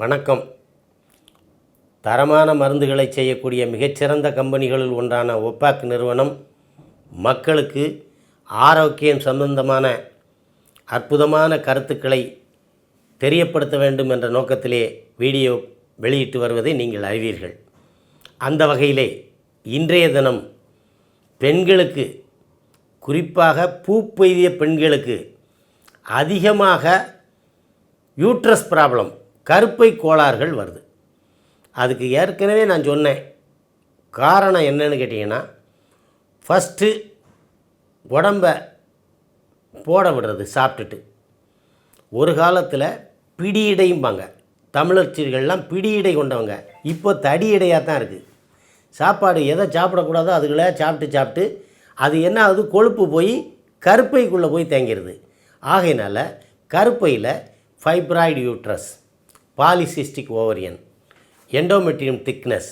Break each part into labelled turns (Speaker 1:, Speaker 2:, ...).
Speaker 1: வணக்கம். தரமான மருந்துகளை செய்யக்கூடிய மிகச்சிறந்த கம்பெனிகளில் ஒன்றான ஒப்பாக் நிறுவனம் மக்களுக்கு ஆரோக்கியம் சம்பந்தமான அற்புதமான கருத்துக்களை தெரியப்படுத்த வேண்டும் என்ற நோக்கத்திலே வீடியோ வெளியிட்டு வருவதை நீங்கள் அறிவீர்கள். அந்த வகையிலே இன்றைய தினம் பெண்களுக்கு குறிப்பாக பூப்பெய்திய பெண்களுக்கு அதிகமாக யூட்ரஸ் ப்ராப்ளம் கருப்பை கோளாறுகள் வருது. அதுக்கு ஏற்கனவே நான் சொன்னேன். காரணம் என்னன்னு கேட்டிங்கன்னா ஃபஸ்ட்டு உடம்ப போட விடுறது சாப்பிட்டுட்டு. ஒரு காலத்தில் பிடியிடையும்பாங்க தமிழர்ச்சிகள்லாம் பிடியிடை கொண்டவங்க. இப்போ தடியிடையாக தான் இருக்குது சாப்பாடு எதை சாப்பிடக்கூடாதோ அதுகளை சாப்பிட்டு சாப்பிட்டு அது என்ன ஆகுது? கொழுப்பு போய் கருப்பைக்குள்ளே போய் தேங்கிடுது ஆகையினால் கருப்பையில் fibroid uterus polycystic ovarian endometrium thickness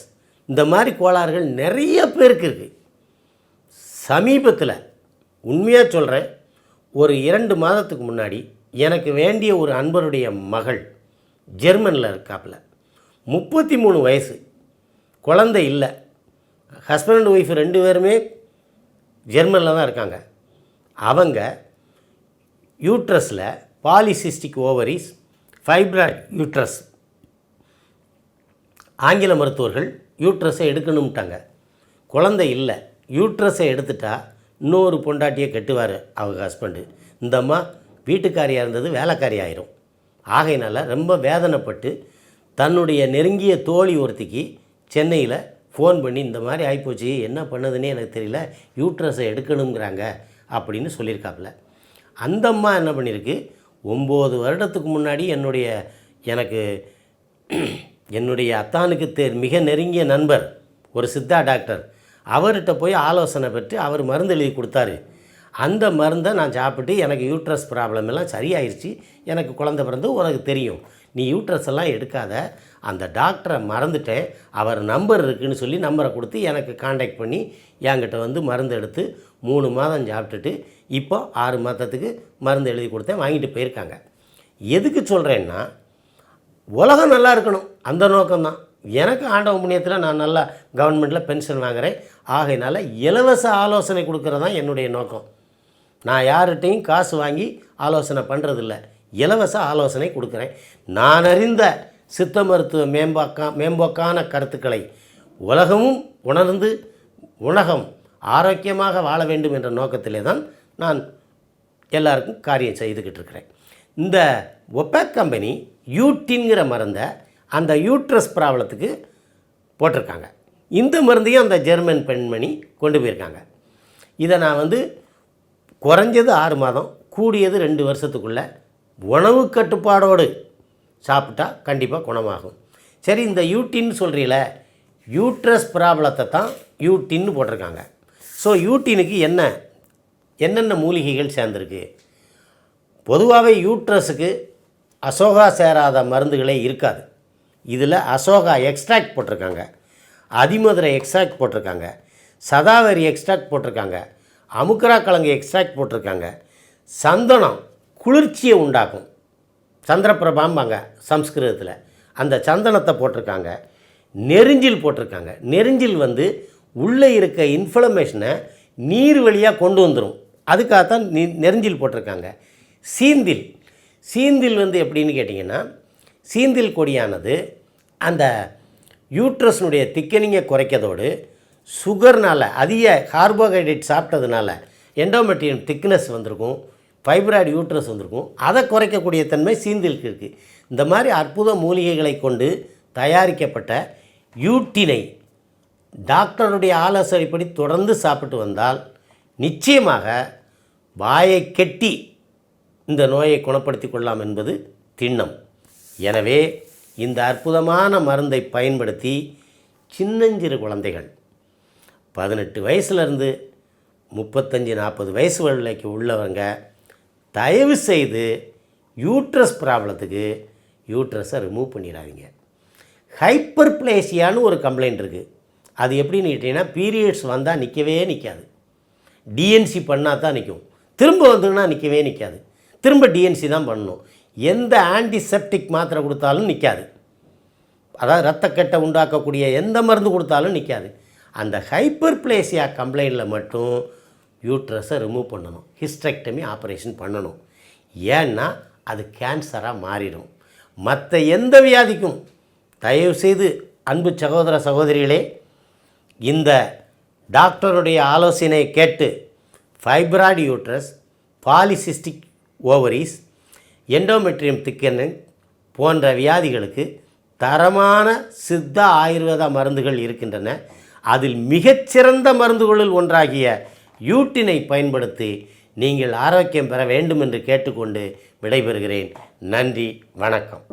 Speaker 1: இந்த மாதிரி கோளாறுகள் நிறைய பேருக்கு இருக்குது சமீபத்தில் உண்மையாக சொல்கிறேன் ஒரு இரண்டு மாதத்துக்கு முன்னாடி எனக்கு வேண்டிய ஒரு அன்பருடைய மகள் ஜெர்மனில் இருக்காப்புல. முப்பத்தி மூணு வயசு. குழந்தை இல்லை. ஹஸ்பண்ட் அண்ட் ஒய்ஃப் ரெண்டு பேருமே ஜெர்மனில் தான் இருக்காங்க. அவங்க யூட்ரஸில் பாலிசிஸ்டிக் ஓவரிஸ் ஃபைப்ரா யூட்ரஸ் ஆங்கில மருத்துவர்கள் யூட்ரஸை எடுக்கணும்ட்டாங்க. குழந்தை இல்லை யூட்ரஸை எடுத்துட்டா இன்னொரு பொண்டாட்டியை கட்டுவார் அவங்க ஹஸ்பண்டு இந்த அம்மா வீட்டுக்காரியாக இருந்தது வேலைக்காரி ஆயிரும். ஆகையினால் ரொம்ப வேதனைப்பட்டு தன்னுடைய நெருங்கிய தோழி ஒருத்திக்கு சென்னையில் ஃபோன் பண்ணி இந்த மாதிரி ஆகிப்போச்சு என்ன பண்ணுதுன்னே எனக்கு தெரியல யூட்ரஸை எடுக்கணுங்கிறாங்க அப்படின்னு சொல்லியிருக்காப்புல. அந்த அம்மா என்ன பண்ணியிருக்கு ஒம்பது வருடத்துக்கு முன்னாடி என்னுடைய எனக்கு என்னுடைய அத்தானுக்கு தெ மிக நெருங்கிய நண்பர் ஒரு சித்தா டாக்டர். அவர்கிட்ட போய் ஆலோசனை பெற்று அவர் மருந்து எழுதி கொடுத்தாரு. அந்த மருந்தை நான் சாப்பிட்டு எனக்கு யூட்ரஸ் ப்ராப்ளம் எல்லாம் சரியாயிருச்சு. எனக்கு குழந்த பிறந்து உனக்கு தெரியும். நீ யூட்ரஸ் எல்லாம் எடுக்காத. அந்த டாக்டரை மறந்துட்டேன். அவர் நம்பர் இருக்குதுன்னு சொல்லி நம்பரை கொடுத்து எனக்கு காண்டாக்ட் பண்ணி என்கிட்ட வந்து மருந்து எடுத்து மூணு மாதம் சாப்பிட்டுட்டு இப்போ ஆறு மாதத்துக்கு மருந்து எழுதி கொடுத்தேன். வாங்கிட்டு போயிருக்காங்க. எதுக்கு சொல்கிறேன்னா உலகம் நல்லா இருக்கணும். அந்த நோக்கம்தான் எனக்கு ஆண்டவ புண்ணியத்தில் நான் நல்லா கவர்மெண்ட்டில் பென்ஷன் வாங்குகிறேன் ஆகையினால இலவச ஆலோசனை கொடுக்குறது தான் என்னுடைய நோக்கம். நான் யார்கிட்டையும் காசு வாங்கி ஆலோசனை பண்ணுறதில்ல இலவச ஆலோசனை கொடுக்குறேன். நான் அறிந்த சித்த மருத்துவ மேம்பாக்கா மேம்போக்கான கருத்துக்களை உலகமும் உணர்ந்து உலகம் ஆரோக்கியமாக வாழ வேண்டும் என்ற நோக்கத்திலே தான் நான் எல்லாருக்கும் காரியம் செய்துக்கிட்டு இருக்கிறேன். இந்த ஒப்பேக் கம்பெனி யூட்டின்கிற மருந்தை அந்த யூட்ரஸ் ப்ராப்ளத்துக்கு போட்டிருக்காங்க. இந்த மருந்தையும் அந்த ஜெர்மன் பெண்மணி கொண்டு போயிருக்காங்க. இதை நான் வந்து குறைஞ்சது ஆறு மாதம் கூடியது ரெண்டு வருஷத்துக்குள்ளே உணவு கட்டுப்பாடோடு சாப்பிட்டா கண்டிப்பாக குணமாகும். சரி இந்த யூட்டின்னு சொல்கிறீல யூட்ரஸ் ப்ராப்ளத்தை தான் யூட்டின்னு போட்டிருக்காங்க. ஸோ யூட்டினுக்கு என்ன என்னென்ன மூலிகைகள் சேர்ந்துருக்கு? பொதுவாகவே யூட்ரஸுக்கு அசோகா சேராத மருந்துகளே இருக்காது. இதில் அசோகா எக்ஸ்ட்ராக்ட் போட்டிருக்காங்க. அதிமதுரை எக்ஸ்ட்ராக்ட் போட்டிருக்காங்க. சதாவரி எக்ஸ்ட்ராக்ட் போட்டிருக்காங்க. அமுக்கரா கிழங்கு எக்ஸ்ட்ராக்ட் போட்டிருக்காங்க. சந்தனம் குளிர்ச்சியை உண்டாக்கும். சந்திரபிரபாம்பாங்க சம்ஸ்கிருதத்தில். அந்த சந்தனத்தை போட்டிருக்காங்க. நெருஞ்சில் போட்டிருக்காங்க. நெருஞ்சில் வந்து உள்ளே இருக்க இன்ஃப்ளமேஷனை நீர் வழியாக கொண்டு வந்துடும் அதுக்காகத்தான் நி நெருஞ்சில் போட்டிருக்காங்க. சீந்தில். சீந்தில் வந்து எப்படின்னு கேட்டிங்கன்னா சீந்தில் கொடியானது அந்த யூட்ரஸ்னுடைய திக்கனிங்கை குறைக்கிறதோடு சுகர்னால் அதிக கார்போஹைட்ரேட் சாப்பிட்டதுனால எண்டோமெட்ரியம் திக்னஸ் வந்திருக்கும் ஃபைப்ராய்டு யூட்ரஸ் வந்திருக்கும். அதை குறைக்கக்கூடிய தன்மை சீந்திலுக்கு இருக்குது இந்த மாதிரி அற்புத மூலிகைகளை கொண்டு தயாரிக்கப்பட்ட யூட்டினை டாக்டருடைய ஆலோசனைப்படி தொடர்ந்து சாப்பிட்டு வந்தால் நிச்சயமாக வாயை கெட்டி இந்த நோயை குணப்படுத்தி கொள்ளலாம் என்பது திண்ணம். எனவே இந்த அற்புதமான மருந்தை பயன்படுத்தி சின்னஞ்சிறு குழந்தைகள் பதினெட்டு வயசுலேருந்து முப்பத்தஞ்சு நாற்பது வயசு வரைக்கும் உள்ளவங்க தயவு செய்து யூட்ரஸ் ப்ராப்ளத்துக்கு யூட்ரஸை ரிமூவ் பண்ணிடாதீங்க. ஹைப்பர் பிளேசியான்னு ஒரு கம்ப்ளைண்ட் இருக்குது அது எப்படின்னு கேட்டிங்கன்னா பீரியட்ஸ் வந்தால் நிற்கவே நிற்காது டிஎன்சி பண்ணால் தான் நிற்கும் திரும்ப வந்துங்கன்னா நிற்கவே நிற்காது திரும்ப டிஎன்சி தான் பண்ணணும். எந்த ஆன்டிசெப்டிக் மாத்திரை கொடுத்தாலும் நிற்காது அதாவது ரத்தக்கட்டை உண்டாக்கக்கூடிய எந்த மருந்து கொடுத்தாலும் நிற்காது அந்த ஹைப்பர் பிளேசியா கம்ப்ளைண்டில் மட்டும் யூட்ரஸை ரிமூவ் பண்ணணும். ஹிஸ்டெக்டமி ஆப்ரேஷன் பண்ணணும். ஏன்னா அது கேன்சராக மாறிடும். மற்ற எந்த வியாதிக்கும் தயவுசெய்து அன்பு சகோதர சகோதரிகளே இந்த டாக்டருடைய ஆலோசனை கேட்டு fibroid uterus polycystic ovaries endometrium thickness போன்ற வியாதிகளுக்கு தரமான சித்த ஆயுர்வேத மருந்துகள் இருக்கின்றன. அதில் மிகச்சிறந்த மருந்துகளுள் ஒன்றாகிய யூட்டினை பயன்படுத்தி நீங்கள் ஆரோக்கியம் பெற வேண்டும் என்று கேட்டுக்கொண்டு விடைபெறுகிறேன். நன்றி வணக்கம்.